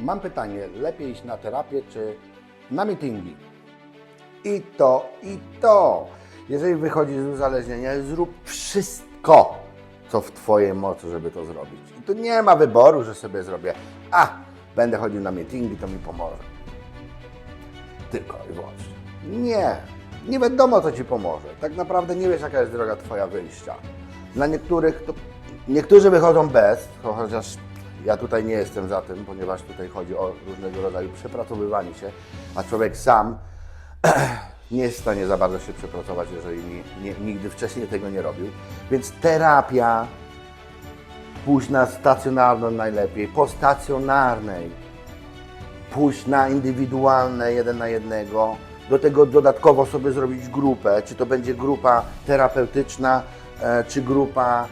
Mam pytanie, lepiej iść na terapię czy na meetingi? I to, i to. Jeżeli wychodzisz z uzależnienia, zrób wszystko, co w Twojej mocy, żeby to zrobić. I tu nie ma wyboru, że sobie zrobię, a, będę chodził na meetingi, to mi pomoże. Tylko i wyłącznie. Nie, nie wiadomo, co Ci pomoże. Tak naprawdę nie wiesz, jaka jest droga Twoja wyjścia. Dla niektórych to, niektórzy wychodzą bez, chociaż ja tutaj nie jestem za tym, ponieważ tutaj chodzi o różnego rodzaju przepracowywanie się, a człowiek sam nie jest w stanie za bardzo się przepracować, jeżeli nie, nie, nigdy wcześniej tego nie robił. Więc terapia, pójść na stacjonarną najlepiej, po stacjonarnej, pójść na indywidualne, jeden na jednego, do tego dodatkowo sobie zrobić grupę, czy to będzie grupa terapeutyczna, e, czy grupa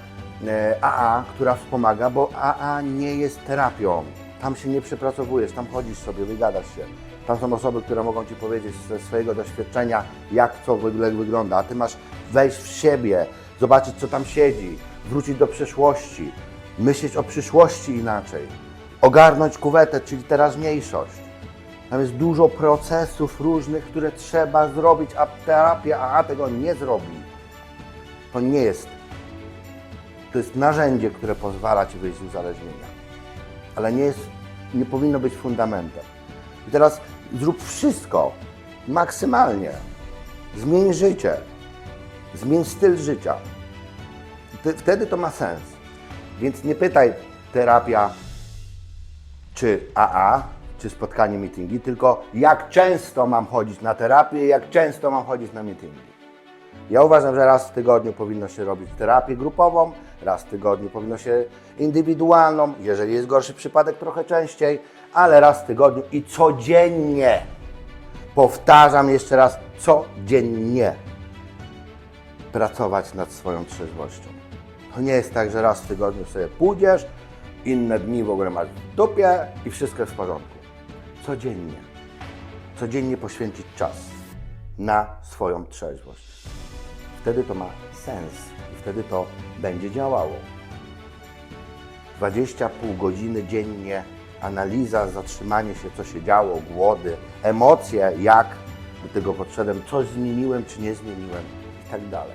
AA, która wspomaga, bo AA nie jest terapią. Tam się nie przepracowujesz, tam chodzisz sobie, wygadasz się. Tam są osoby, które mogą Ci powiedzieć ze swojego doświadczenia, jak co wygląda, a Ty masz wejść w siebie, zobaczyć, co tam siedzi, wrócić do przeszłości, myśleć o przyszłości inaczej, ogarnąć kuwetę, czyli teraźniejszość. Tam jest dużo procesów różnych, które trzeba zrobić, a terapia AA tego nie zrobi. To nie jest. To jest narzędzie, które pozwala Ci wyjść z uzależnienia. Ale nie jest, nie powinno być fundamentem. I teraz zrób wszystko maksymalnie. Zmień życie. Zmień styl życia. Wtedy to ma sens. Więc nie pytaj terapia czy AA, czy spotkanie meetingi, tylko jak często mam chodzić na terapię jak często mam chodzić na meetingi. Ja uważam, że raz w tygodniu powinno się robić terapię grupową, raz w tygodniu powinno się indywidualną, jeżeli jest gorszy przypadek trochę częściej, ale raz w tygodniu i codziennie. Powtarzam jeszcze raz, codziennie pracować nad swoją trzeźwością. To nie jest tak, że raz w tygodniu sobie pójdziesz, inne dni w ogóle masz w dupie i wszystko jest w porządku. Codziennie. Codziennie poświęcić czas na swoją trzeźwość. Wtedy to ma sens i wtedy to będzie działało. 20,5 godziny dziennie, analiza, zatrzymanie się, co się działo, głody, emocje, jak do tego podszedłem, coś zmieniłem, czy nie zmieniłem i tak dalej.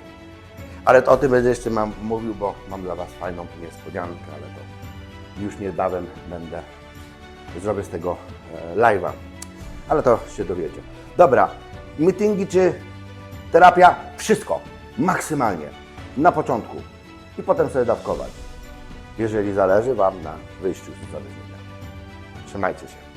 Ale to o tym będę jeszcze mam, mówił, bo mam dla Was fajną niespodziankę, ale to już niebawem będę, zrobię z tego e, live'a. Ale to się dowiecie. Dobra, meetingi czy terapia? Wszystko, maksymalnie, na początku i potem sobie dawkować, jeżeli zależy Wam na wyjściu z uzależnienia. Trzymajcie się.